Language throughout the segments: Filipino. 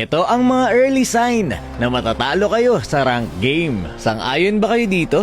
Ito ang mga early sign na matatalo kayo sa rank game. Sang-ayon ba kayo dito?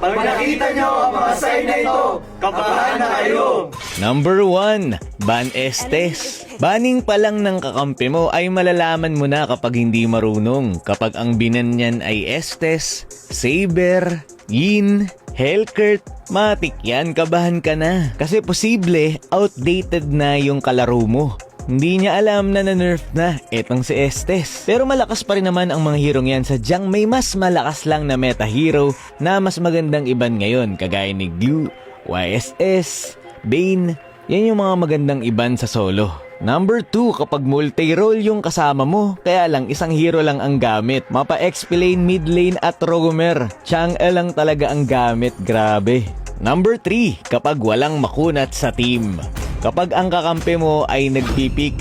Pag nakita nyo ang mga sign na ito, kabahan na kayo! Number 1, Ban Estes. Banning pa lang ng kakampi mo ay malalaman mo na kapag hindi marunong. Kapag ang binan niyan ay Estes, Saber, Yin, Hellcurt, matik yan, kabahan ka na. Kasi posible, outdated na yung kalaro mo. Hindi niya alam na na-nerf na etong si Estes. Pero malakas pa rin naman ang mga hero yan sadyang may mas malakas lang na meta hero na mas magandang iban ngayon kagaya ni Glue, YSS, Bane, yan yung mga magandang iban sa solo. Number 2, kapag multi-role yung kasama mo, kaya lang isang hero lang ang gamit. Mapa XP lane, mid lane at Rogumer. Chang'e lang talaga ang gamit, grabe. Number 3, kapag walang makunat sa team. Kapag ang kakampi mo ay nagpipik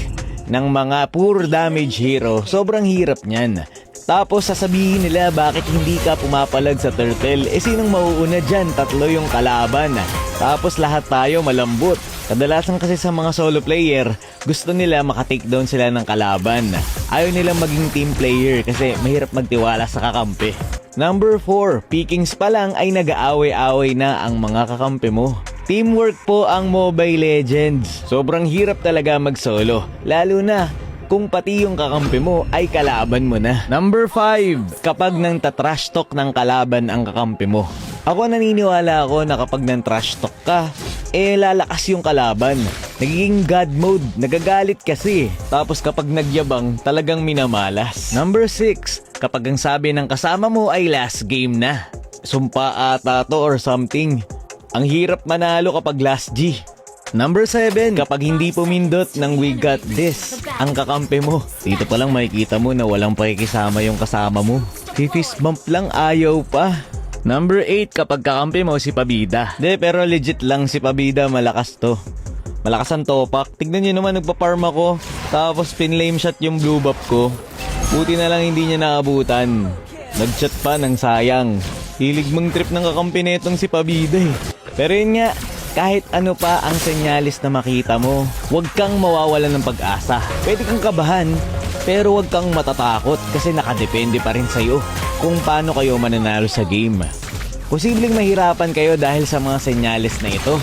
ng mga pure damage hero, sobrang hirap niyan. Tapos sasabihin nila bakit hindi ka pumapalag sa turtle. Eh sinong mauuna dyan? Tatlo yung kalaban. Tapos lahat tayo malambot. Kadalasan kasi sa mga solo player, gusto nila makatake down sila ng kalaban. Ayaw nilang maging team player kasi mahirap magtiwala sa kakampi. Number 4, pickings pa lang ay nag-aaway-away na ang mga kakampi mo. Teamwork po ang Mobile Legends. Sobrang hirap talaga mag-solo. Lalo na kung pati yung kakampi mo ay kalaban mo na. Number 5, kapag nang tatrash talk ng kalaban ang kakampi mo. Ako naniniwala ako na kapag nang trash talk ka, eh lalakas yung kalaban. Nagiging god mode, nagagalit kasi. Tapos kapag nagyabang, talagang minamalas. Number 6, kapag ang sabi ng kasama mo ay last game na. Sumpa ata to or something. Ang hirap manalo kapag last G. Number 7, kapag hindi pumindot ng we got this, ang kakampi mo. Dito pa lang makikita mo na walang pakikisama yung kasama mo. Fifist bump lang ayaw pa. Number 8, kapag kakampi mo si Pabida. De, pero legit lang si Pabida, malakas to. Malakas ang topak. Tignan nyo naman, nagpa-farm ako. Tapos pinlame shot yung blue buff ko. Buti na lang hindi niya naabutan. Nagchat pa ng sayang. Hilig mong trip ng kakampi netong si Pabida eh. Pero yun nga, kahit ano pa ang senyalis na makita mo, huwag kang mawawalan ng pag-asa. Pwede kang kabahan, pero huwag kang matatakot kasi nakadepende pa rin sa'yo kung paano kayo mananalo sa game. Posibleng mahirapan kayo dahil sa mga senyalis na ito.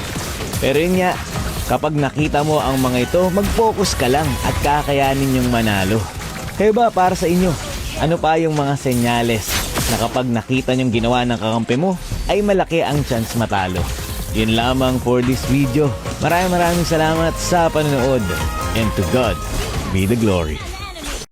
Pero yun nga, kapag nakita mo ang mga ito, mag-focus ka lang at kakayanin yung manalo. Kayo ba para sa inyo? Ano pa yung mga senyales na kapag nakita nyong ginawa ng kakampi mo, ay malaki ang chance matalo? Yun lamang for this video. Maraming maraming salamat sa panonood. And to God be the glory.